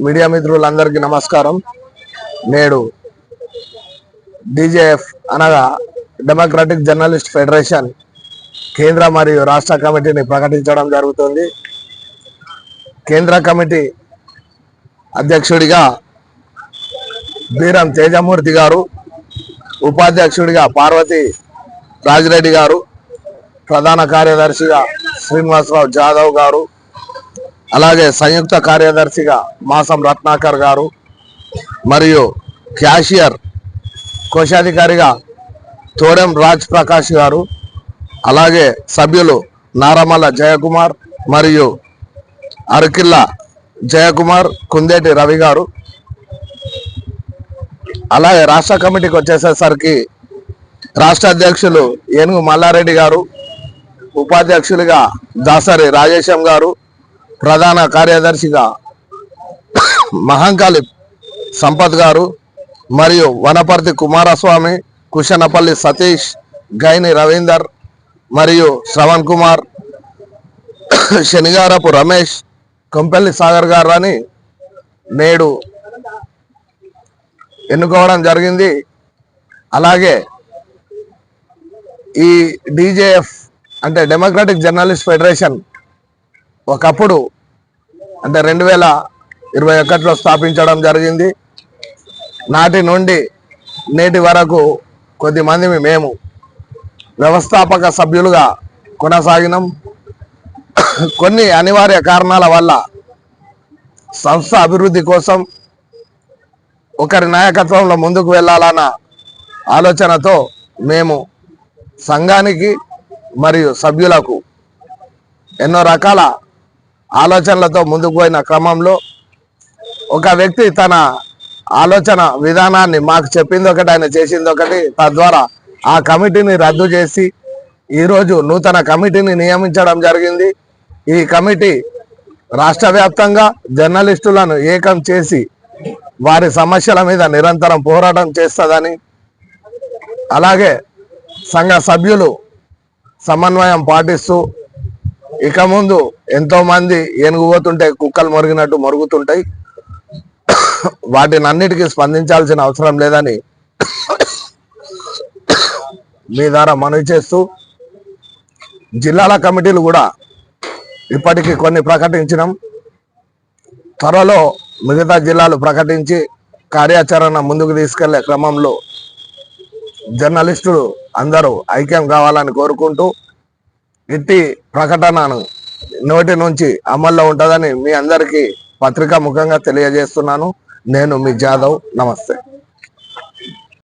Media మిత్రులందరికీ నమస్కారం. నేడు డిజేఎఫ్ అనగా డెమోక్రటిక్ జర్నలిస్ట్ ఫెడరేషన్ కేంద్ర మరియు రాష్ట్ర కమిటీని ప్రకటించడం జరుగుతుంది. కేంద్ర కమిటీ అధ్యక్షుడిగా బీరం తేజమూర్తి గారు ఉపాధ్యక్షుడిగా పార్వతి రాజిరెడ్డి గారు ప్రధాన కార్యదర్శిగా శ్రీనివాసరావు జాదవ్ గారు అలాగే సంయుక్త కార్యదర్శిగా మాసం రత్నాకర్ గారు మరియు క్యాషియర్ కోశాధికారిగా తోడెం రాజ్ ప్రకాష్ గారు అలాగే సభ్యులు నారమల్ల జయకుమార్ మరియు అరకిల్ల జయకుమార్ కుందేటి రవి గారు. అలాగే రాష్ట్ర కమిటీకి వచ్చేసేసరికి రాష్ట్ర అధ్యక్షులు ఏనుగు మల్లారెడ్డి గారు ఉపాధ్యక్షులుగా దాసరి రాజేశం గారు ప్రధాన కార్యదర్శిగా మహంకాళి సంపత్ గారు మరియు వనపర్తి కుమారస్వామి కుషనపల్లి సతీష్ గైని రవీందర్ మరియు శ్రవణ్ కుమార్ శనిగారపు రమేష్ కొంపెల్లి సాగర్ గారు అని నేడు ఎన్నుకోవడం జరిగింది. అలాగే ఈ డీజేఎఫ్ అంటే డెమోక్రటిక్ జర్నలిస్ట్ ఫెడరేషన్ ఒకప్పుడు అంటే రెండు వేల ఇరవై ఒకటిలో స్థాపించడం జరిగింది. నాటి నుండి నేటి వరకు కొద్ది మంది మేము వ్యవస్థాపక సభ్యులుగా కొనసాగినాం. కొన్ని అనివార్య కారణాల వల్ల సంస్థ అభివృద్ధి కోసం ఒకరి నాయకత్వంలో ముందుకు వెళ్ళాలన్న ఆలోచనతో మేము సంఘానికి మరియు సభ్యులకు ఎన్నో రకాల ఆలోచనలతో ముందుకు పోయిన క్రమంలో ఒక వ్యక్తి తన ఆలోచన విధానాన్ని మాకు చెప్పింది ఒకటి ఆయన చేసింది ఒకటి. తద్వారా ఆ కమిటీని రద్దు చేసి ఈరోజు నూతన కమిటీని నియమించడం జరిగింది. ఈ కమిటీ రాష్ట్ర వ్యాప్తంగా జర్నలిస్టులను ఏకం చేసి వారి సమస్యల మీద నిరంతరం పోరాటం చేస్తుందని అలాగే సంఘ సభ్యులు సమన్వయం పాటిస్తూ ఇక ముందు ఎంతో మంది ఏనుగు పోతుంటే కుక్కలు మొరిగినట్టు మొరుగుతుంటాయి. వాటిని అన్నిటికీ స్పందించాల్సిన అవసరం లేదని మీ ద్వారా మనవి చేస్తూ జిల్లాల కమిటీలు కూడా ఇప్పటికీ కొన్ని ప్రకటించినాం. త్వరలో మిగతా జిల్లాలు ప్రకటించి కార్యాచరణ ముందుకు తీసుకెళ్ళే క్రమంలో జర్నలిస్టులు అందరూ ఐక్యం కావాలని కోరుకుంటూ ఎట్టి ప్రకటనను నోటి నుంచి అమల్లో ఉంటుందని మీ అందరికీ పత్రికా ముఖంగా తెలియజేస్తున్నాను. నేను మీ జాదవ్. నమస్తే.